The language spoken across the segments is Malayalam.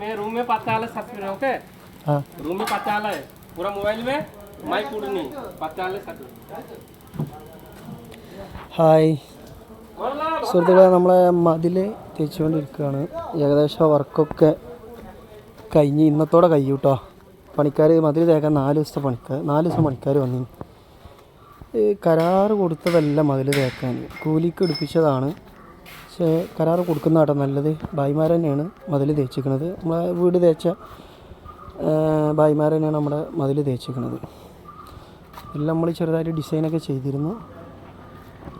में रूम में पता है सब्सक्राइब ओके ആ रूम में पता है पूरा मोबाइल में माइक पूरा नहीं पता है सब्सक्राइब ഹായ് സുഹൃത്തുക്കളെ നമ്മളെ മതിൽ തേച്ചുകൊണ്ടിരിക്കുകയാണ് ഏകദേശം വർക്കൊക്കെ കഴിഞ്ഞ് ഇന്നത്തോടെ കഴിയും കേട്ടോ പണിക്കാർ മതിൽ തേക്കാൻ നാല് ദിവസത്തെ പണിക്കാർ നാല് ദിവസം പണിക്കാർ വന്നു ഈ കരാറ് കൊടുത്തതല്ല മതിൽ തേക്കാൻ കൂലിക്ക് എടുപ്പിച്ചതാണ് പക്ഷേ കരാറ് കൊടുക്കുന്നതാട്ടോ നല്ലത്. ഭായിമാർ തന്നെയാണ് മതിൽ തേച്ചിരിക്കുന്നത് നമ്മളെ വീട് തേച്ച ഭായിമാർ തന്നെയാണ് നമ്മുടെ മതിൽ തേച്ചിരിക്കുന്നത് എല്ലാം നമ്മൾ ചെറുതായിട്ട് ഡിസൈനൊക്കെ ചെയ്തിരുന്നു.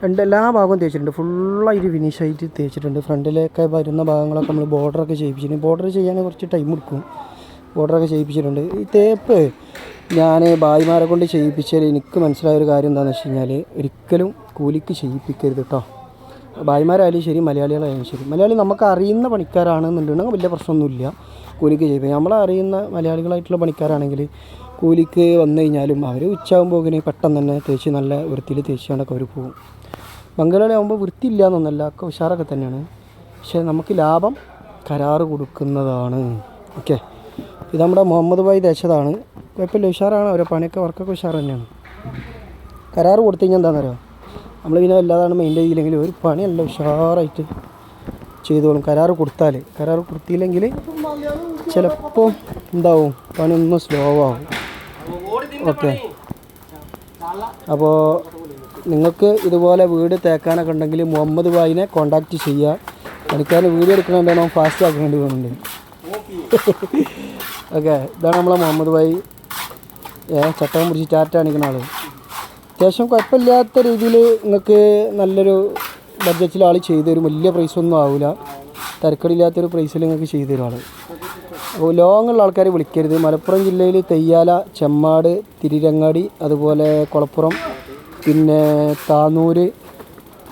രണ്ട് എല്ലാ ഭാഗവും തേച്ചിട്ടുണ്ട്. ഫുള്ളായിട്ട് ഫിനിഷായിട്ട് തേച്ചിട്ടുണ്ട്. ഫ്രണ്ടിലൊക്കെ വരുന്ന ഭാഗങ്ങളൊക്കെ നമ്മൾ ബോർഡറൊക്കെ ചെയ്യിപ്പിച്ചിട്ടുണ്ട്. ബോർഡർ ചെയ്യാൻ കുറച്ച് ടൈം എടുക്കും. ബോർഡറൊക്കെ ചെയ്യിപ്പിച്ചിട്ടുണ്ട്. ഈ തേപ്പ് ഞാൻ ഭായിമാരെ കൊണ്ട് ചെയ്യിപ്പിച്ചാൽ എനിക്ക് മനസ്സിലായ ഒരു കാര്യം എന്താണെന്ന് വെച്ച് കഴിഞ്ഞാൽ ഒരിക്കലും കൂലിക്ക് ചെയ്യിപ്പിക്കരുത് കേട്ടോ ഭായിമാരായാലും ശരി മലയാളികളായാലും ശരി. മലയാളി നമുക്ക് അറിയുന്ന പണിക്കാരാണെന്നുണ്ടെങ്കിൽ വലിയ പ്രശ്നമൊന്നുമില്ല കൂലിക്ക് ചെയ്ത്. നമ്മളെ അറിയുന്ന മലയാളികളായിട്ടുള്ള പണിക്കാരാണെങ്കിൽ കൂലിക്ക് വന്നു കഴിഞ്ഞാലും അവർ ഉച്ചയാകുമ്പോൾ പെട്ടെന്ന് തന്നെ തേച്ച് നല്ല വൃത്തിയിൽ തേച്ചുകൊണ്ടൊക്കെ അവർ പോകും. ബംഗാളി ആകുമ്പോൾ വൃത്തിയില്ല എന്നൊന്നല്ല ഒക്കെ ഉഷാറൊക്കെ തന്നെയാണ്. പക്ഷേ നമുക്ക് ലാഭം കരാറ് കൊടുക്കുന്നതാണ്. ഓക്കെ. ഇത് നമ്മുടെ മുഹമ്മദ് ഭായ് തേച്ചതാണ്. കുഴപ്പമില്ല ഉഷാറാണ്. അവരെ പണിയൊക്കെ വർക്കൊക്കെ ഉഷാർ തന്നെയാണ്. കരാറ് കൊടുത്തു കഴിഞ്ഞാൽ എന്താണെന്നറിയോ? നമ്മൾ പിന്നെ വല്ലാതാണ് മെയിന്റെയിൻ ചെയ്യില്ലെങ്കിൽ ഒരു പണിയല്ല ഉഷാറായിട്ട് ചെയ്തോളും. കരാറ് കൊടുത്താൽ കരാറ് കൊടുത്തില്ലെങ്കിൽ ചിലപ്പോൾ എന്താവും? പണി ഒന്ന് സ്ലോ ആവും. ഓക്കെ. അപ്പോൾ നിങ്ങൾക്ക് ഇതുപോലെ വീട് തേക്കാനൊക്കെ ഉണ്ടെങ്കിൽ മുഹമ്മദ് ഭായിനെ കോണ്ടാക്ട് ചെയ്യുക പണിക്കാരന് വീഡിയോ നമ്മൾ ഫാസ്റ്റ് ആക്കേണ്ടി പോകുന്നുണ്ട് ഓക്കെ. ഇതാണ് നമ്മളെ മുഹമ്മദ് ഭായി. ഏ ചട്ടം പിടിച്ച് ചാറ്റാണിക്കുന്ന ആൾ അത്യാവശ്യം കുഴപ്പമില്ലാത്ത രീതിയിൽ നിങ്ങൾക്ക് നല്ലൊരു ബഡ്ജറ്റിൽ ആൾ ചെയ്തു തരും. വലിയ പ്രൈസൊന്നും ആവില്ല തരക്കടില്ലാത്തൊരു പ്രൈസിൽ നിങ്ങൾക്ക് ചെയ്തു തരും ആൾ അപ്പോൾ ലോങ്ങുള്ള ആൾക്കാരെ വിളിക്കരുത്. മലപ്പുറം ജില്ലയിൽ തെയ്യാല ചെമ്മാട് തിരിരങ്ങാടി അതുപോലെ കുളപ്പുറം പിന്നെ താന്നൂര്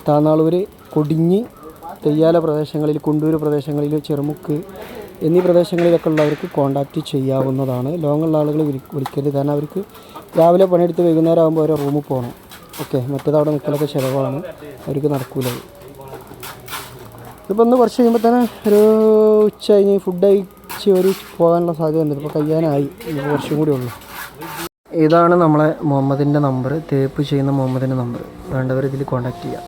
താന്നാളൂർ കൊടിഞ്ഞി തെയ്യാല പ്രദേശങ്ങളിൽ കുണ്ടൂർ പ്രദേശങ്ങളിൽ ചെറുമുക്ക് എന്നീ പ്രദേശങ്ങളിലൊക്കെ ഉള്ളവർക്ക് കോണ്ടാക്റ്റ് ചെയ്യാവുന്നതാണ്. ലോങ്ങുള്ള ആളുകൾ വിളി വിളിക്കരുത്. കാരണം അവർക്ക് രാവിലെ പണിയെടുത്ത് വൈകുന്നേരം ആകുമ്പോൾ ഓരോ റൂമിൽ പോകണം. ഓക്കെ മറ്റേത് അവിടെ നിൽക്കലൊക്കെ ചിലവാണ്. അവർക്ക് നടക്കൂല. ഇതിപ്പോൾ ഒന്ന് കുറച്ച് കഴിയുമ്പോൾ തന്നെ ഒരു ഉച്ച കഴിഞ്ഞ് ഫുഡ് കഴിച്ച് ഒരു പോകാനുള്ള സാധ്യത ഉണ്ട്. ഇപ്പോൾ കഴിയാനായി. ഇനി കുറച്ചും കൂടി ഉള്ളൂ. ഇതാണ് നമ്മളെ മുഹമ്മദിന്റെ നമ്പർ തേപ്പ് ചെയ്യുന്ന മുഹമ്മദിന്റെ നമ്പർ വേണ്ടവർ ഇതിൽ കോണ്ടാക്റ്റ് ചെയ്യാം.